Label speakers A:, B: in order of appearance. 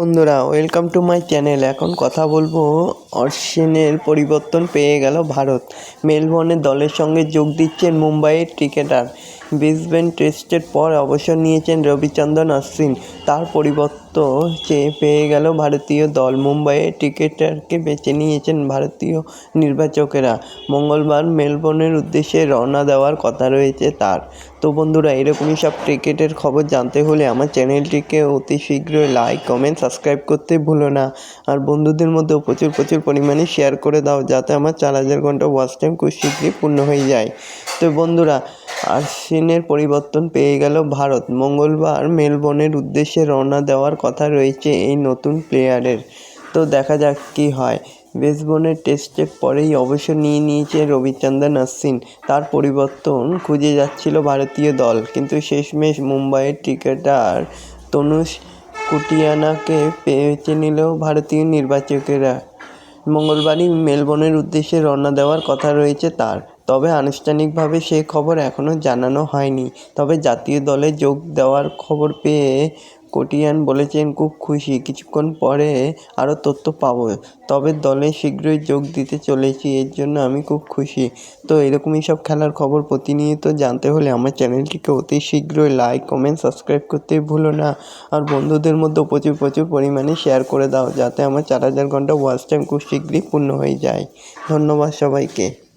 A: বন্ধুরা welcome to my channel এখন কথা বলব অশ্বিনের পরিবর্তন পেয়ে গেল ভারত। মেলবোর্নের দলের সঙ্গে যোগ দিচ্ছেন মুম্বাইয়ের ক্রিকেটার ব্রিসবেন টেস্টের পর অবসর নিয়েছেন রবিচন্দ্রন অশ্বিন তার পরিবর্তন চেয়ে পেয়ে গেল ভারতীয় দল। মুম্বাইয়ের ক্রিকেটারকে বেছে নিয়েছেন ভারতীয় নির্বাচকেরা। মঙ্গলবার মেলবোর্নের উদ্দেশ্যে রওনা দেওয়ার কথা রয়েছে তার। তো বন্ধুরা, এরকমই সব ক্রিকেটের খবর জানতে হলে আমার চ্যানেলটিকে অতি শীঘ্রই লাইক, কমেন্ট, সাবস্ক্রাইব করতে ভুলো না। আর বন্ধুদের মধ্যেও প্রচুর প্রচুর পরিমাণে শেয়ার করে দাও যাতে আমার চার হাজার ঘণ্টা ওয়াচ টাইম খুব শীঘ্রই পূর্ণ হয়ে যায়। তো বন্ধুরা আশ্বিনের পরিবর্তন পেয়ে গেল ভারত। মঙ্গলবার মেলবোর্নের উদ্দেশ্যে রওনা দেওয়ার কথা রয়েছে এই নতুন প্লেয়ারের। তো দেখা যাক কী হয়। বেসবনের টেস্টের পরেই অবসর নিয়ে নিয়েছে রবিচন্দ্রন অশ্বিন তার পরিবর্তন খুঁজে যাচ্ছিল ভারতীয় দল। কিন্তু শেষমেশ মুম্বাইয়ের ক্রিকেটার তনুষ কুটিয়ানাকে বেছে নিল ভারতীয় নির্বাচকেরা। মঙ্গলবারই মেলবোর্নের উদ্দেশ্যে রওনা দেওয়ার কথা রয়েছে তার। তবে আনুষ্ঠানিকভাবে সে খবর এখনও জানানো হয়নি। তবে জাতীয় দলে যোগ দেওয়ার খবর পেয়ে কোটিয়ান বলেছেন, খুব খুশি। কিছুক্ষণ পরে আরও তথ্য পাবো। তবে দলে শীঘ্রই যোগ দিতে চলেছি, এর জন্য আমি খুব খুশি। তো এরকমই সব খেলার খবর প্রতিনিয়ত জানতে হলে আমার চ্যানেলটিকে অতি শীঘ্রই লাইক, কমেন্ট, সাবস্ক্রাইব করতে ভুলো না। আর বন্ধুদের মধ্যে প্রচুর প্রচুর পরিমাণে শেয়ার করে দাও, যাতে আমার চার হাজার ঘণ্টা ওয়াচ টাইম খুব শীঘ্রই পূর্ণ হয়ে যায়। ধন্যবাদ সবাইকে।